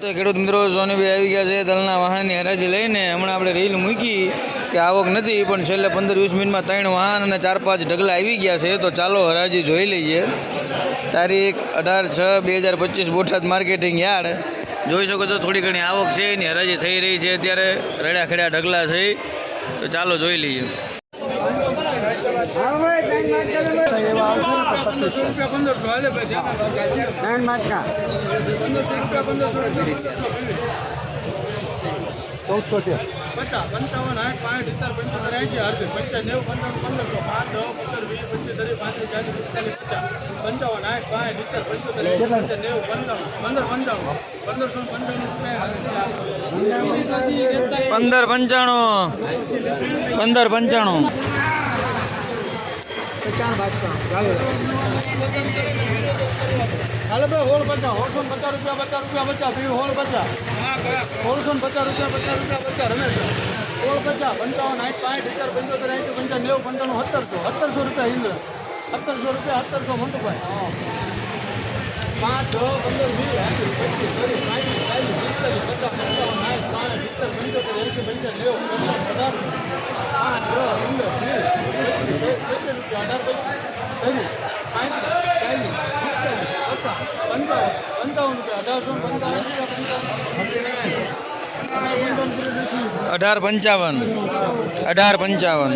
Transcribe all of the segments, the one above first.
તો ખેડૂત મિત્રો, સોનીભાઈ આવી ગયા છે દલના વાહનની હરાજી લઈને. હમણાં આપણે રીલ મૂકી કે આવક નથી, પણ છેલ્લે પંદર વીસ મિનિટમાં ત્રણ વાહન અને ચાર પાંચ ઢગલા આવી ગયા છે. તો ચાલો હરાજી જોઈ લઈએ. તારીખ અઢાર છ બે હજાર પચીસ બોટાદ માર્કેટિંગ યાર્ડ. જોઈ શકો છો થોડી ઘણી આવક છે, એની હરાજી થઈ રહી છે. અત્યારે રડ્યા ખેડ્યા ઢગલા છે. તો ચાલો જોઈ લઈએ. ચૌદસો છે પચાસ પંચાવન આઠ પાંચ સિત્તેર પંચોતેર એંશી અડસઠ પંચાસ નેવું પંચાવન પંદરસો પાંચ દસ પંદર વીસ પચીસ ત્રીસ પાંત્રીસ ચાલીસ પિસ્તાલીસ પચાસ પંચાવન આઠ પાંચ સિત્તેર પંચોતેર એંશી પંચાસ નેવું પંદર પંદર પંચાવન પંદરસો પંચાવન પંદર પંચાણું. પંદર પંચાણું. હાલો ભાઈ હોળ પચાસ હોળસો ને પચાસ રૂપિયા પચાસ રૂપિયા પચાસ પીવી હોળ પચાસ હોલસો ને પચાસ રૂપિયા પચાસ રૂપિયા પચાસ રમેશ હોળ પચાસ પંચાવન આઠ પાંચ હજાર, પંચોતેર એંશી પંચાવન, નેવું પંચાણું સત્તરસો. સત્તરસો રૂપિયા ઇન્દ્ર સત્તરસો રૂપિયા, સત્તરસો મોટુભાઈ પાંચ, છ, પંદર, વીસ પચીસ, ત્રીસ પાંત્રીસ ચાલીસ પચાસ, પંચાવન આઠ પાંચ સિત્તેર, પંચોતેર એસી પંચાવન, નેવું, પંચાવન, પચાસ પાંચ છ પંદર વીસ પચીસ સિત્તેર રૂપિયા અઢાર પચીસ ત્રીસ પાંત્રીસ ચાલીસ પિસ્તાલીસ પચાસ પંચાવન. પંચાવન રૂપિયા અઢારસો પંચાવન અઢાર પંચાવન. અઢાર પંચાવન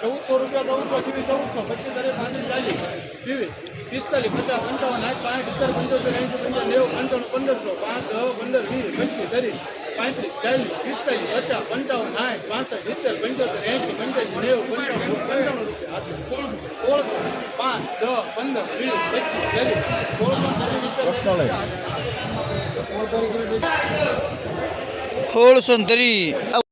ચૌદસો રૂપિયા ચૌદસો થી ચૌદસો. પચીસ તારીખ પાંત્રીસ ચાલીસ. ત્રીસ, પિસ્તાલીસ, પચાસ, પંચાવન, આઠ પાંચ એંશી પંચાવન નેવું પંચાવન પંદરસો પાંચ પંદર, વીસ, પચીસ, ત્રીસ. પાંત્રીસ ચાલીસ પિસ્તાલીસ પચાસ પંચાવન આઠ પાસઠ સિત્તેર પંચોતેર એંશી પંચાવન નેવું પંચાવન પંચાવન રૂપિયા. સોળસો પાંચ દસ પંદર વીસ પચીસ ચાલીસ સોળસો સોળસો ત્રીસ.